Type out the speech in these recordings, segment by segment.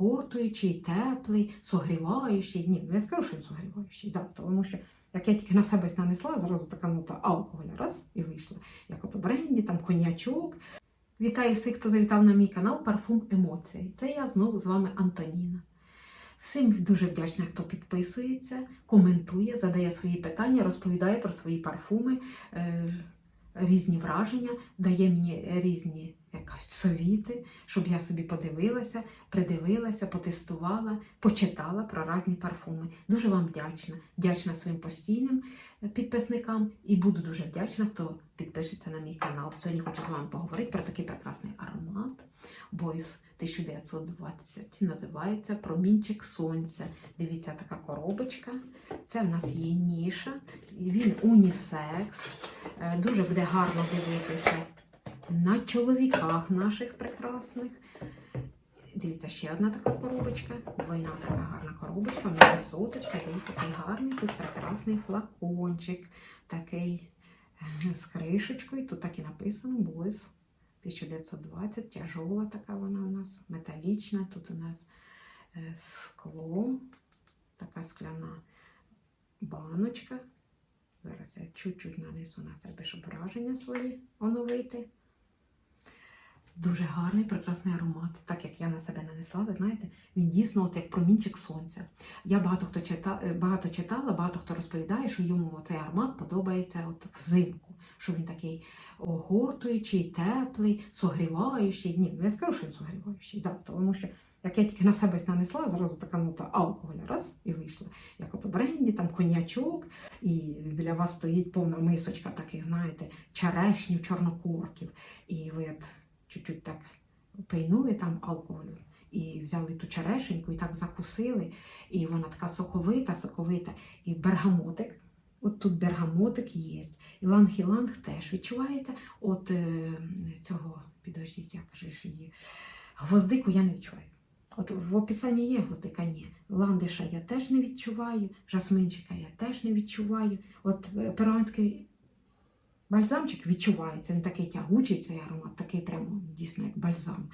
огортуючий, теплий, согріваючий. Ні, ну я скажу, що він согріваючий, да, тому що як я тільки на себе нанесла, зразу така нота алкоголя, раз і вийшла. Як от бренді, там коньячок. Вітаю всіх, хто завітав на мій канал Парфум Емоції. Це я знову з вами Антоніна. Всім дуже вдячна, хто підписується, коментує, задає свої питання, розповідає про свої парфуми, е, різні враження, дає мені різні як кажуть, совіти, щоб я собі подивилася, придивилася, потестувала, почитала про різні парфуми. Дуже вам вдячна. Вдячна своїм постійним підписникам і буду дуже вдячна, хто підпишеться на мій канал. Сьогодні хочу з вами поговорити про такий прекрасний аромат Boys 1920. Називається Промінчик сонця. Дивіться, така коробочка. Це в нас є ніша, він унісекс. Е, Дуже буде гарно дивитися на чоловіках наших прекрасних. Дивіться, ще одна така коробочка. Двойна така гарна коробочка, вона соточка. Дивіться, який гарний. Тут прекрасний флакончик, такий е, з кришечкою. Тут так і написано Boys 1920. Тяжола така вона у нас, металічна. Тут у нас е, скло, така скляна баночка. Зараз я чуть-чуть нанесу на себе, щоб враження свої оновити. Дуже гарний, прекрасний аромат. Так як я на себе нанесла, ви знаєте, він дійсно от як промінчик сонця. Я багато хто чита, е, багато читала, багато хто розповідає, що йому цей аромат подобається от взимку, що він такий огортуючий, теплий, согріваючий. Ні, ну я скажу, що він согріваючий, да, тому що як я тільки на себе нанесла, зразу така нота алкоголя, раз і вийшла. Як от у бренді, там коньячок, і біля вас стоїть повна мисочка таких, знаєте, черешнів, чорнокорків. І ви от чуть-чуть так пийнули там алкоголю. І взяли ту черешеньку і так закусили, і вона така соковита, соковита. І бергамотик. От тут бергамотик є. Іланг-іланг теж відчуваєте. От е, цього, підождіть, як же ж її. Гвоздику я не відчуваю. От в описанні є гвоздика, ні. Ландиша я теж не відчуваю, жасминчика я теж не відчуваю. От е, перуанський бальзамчик відчувається, він такий тягучий цей аромат, такий прямо дійсно як бальзам.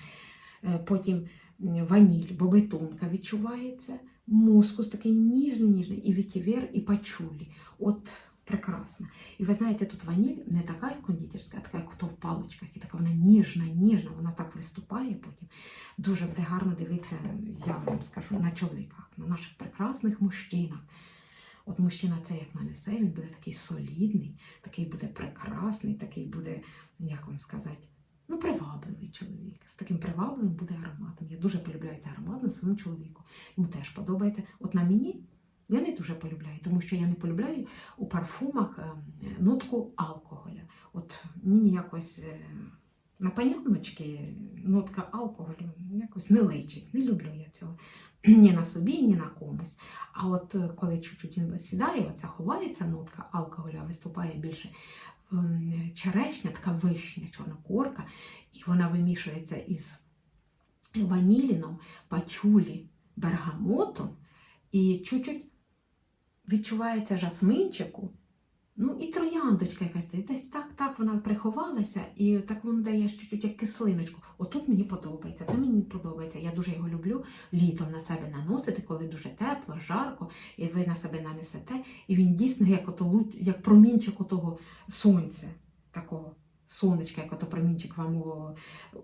Е, Потім ваніль, бобетонка відчувається, мускус такий ніжний, ніжний, і вітівер, і пачулі. От прекрасно. І ви знаєте, тут ваніль не така, як кондитерська, а така, як то в паличках, і така вона ніжна, ніжна, вона так виступає потім. Дуже гарно дивитися, я вам скажу, на чоловіках, на наших прекрасних мужчинах. От мужчина це як нанесе, він буде такий солідний, такий буде прекрасний, такий буде, як вам сказати, ну, привабливий чоловік. З таким привабливим буде ароматом. Я дуже полюбляю цей аромат на своєму чоловіку. Йому теж подобається. От на мені я не дуже полюбляю, тому що я не полюбляю у парфумах е, нотку алкоголя. От мені якось е, на паняночки нотка алкоголю якось не личить. Не люблю я цього. Ні на собі, ні на комусь. А от е, коли чуть-чуть сідає, оця ховається нотка алкоголю, а виступає більше ем, черешня, така вишня, чорна корка, і вона вимішується із ваніліном, пачулі, бергамотом, і чуть-чуть відчувається жасминчику. Ну і трояндочка якась десь так, так вона приховалася, і так воно дає чуть-чуть як кислиночку. Отут мені подобається, це мені подобається. Я дуже його люблю літом на себе наносити, коли дуже тепло, жарко, і ви на себе нанесете. І він дійсно як ото, як промінчик отого сонця, такого сонечка, як ото промінчик вам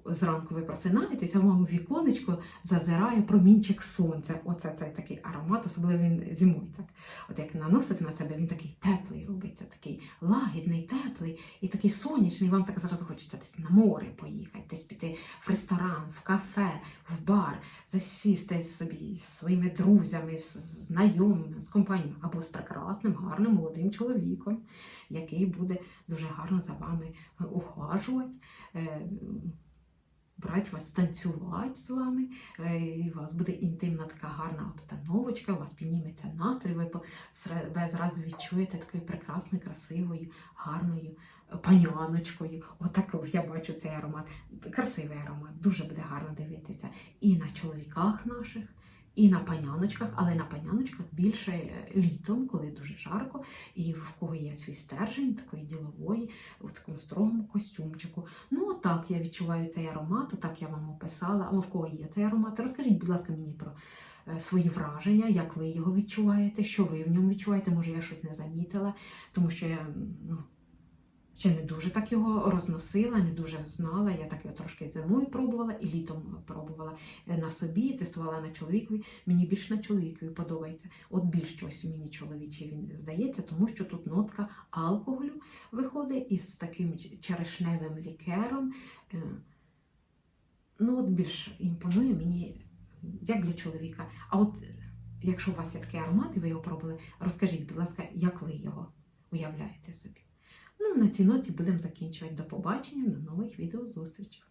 зранку ви просинаєтесь, а вам у віконечко зазирає промінчик сонця. Оце цей такий аромат, особливо він зимою. Так. От як наносити на себе, він такий теплий робиться, такий лагідний, теплий і такий сонячний. Вам так зараз хочеться десь на море поїхати, десь піти в ресторан, в кафе, в бар, засісти собі з своїми друзями, з знайомими, з компаніями або з прекрасним, гарним молодим чоловіком, який буде дуже гарно за вами ухажувати. Брати вас танцювати з вами, е, і у вас буде інтимна така гарна обстановочка, у вас підніметься настрій, ви ви зразу відчуєте такою прекрасною, красивою, гарною е, паняночкою. Отак я бачу цей аромат. Красивий аромат, дуже буде гарно дивитися і на чоловіках наших, і на паняночках, але на паняночках більше е, літом, коли дуже жарко, і в кого є свій стержень, такої ділової, у такому строгому костюмчику. Ну, отак я відчуваю цей аромат, отак я вам описала. А в кого є цей аромат? Розкажіть, будь ласка, мені про е, свої враження, як ви його відчуваєте, що ви в ньому відчуваєте, може я щось не замітила, тому що я ну, ще не дуже так його розносила, не дуже знала. Я так його трошки зимою пробувала і літом пробувала на собі, тестувала на чоловікові. Мені більш на чоловікові подобається. От більш щось мені чоловічий він здається, тому що тут нотка алкоголю виходить із таким черешневим лікером. Е, Ну, от більш імпонує мені, як для чоловіка. А от е, якщо у вас є такий аромат, і ви його пробували, розкажіть, будь ласка, як ви його уявляєте собі. Ну, на цій ноті будемо закінчувати. До побачення, до нових відеозустрічей.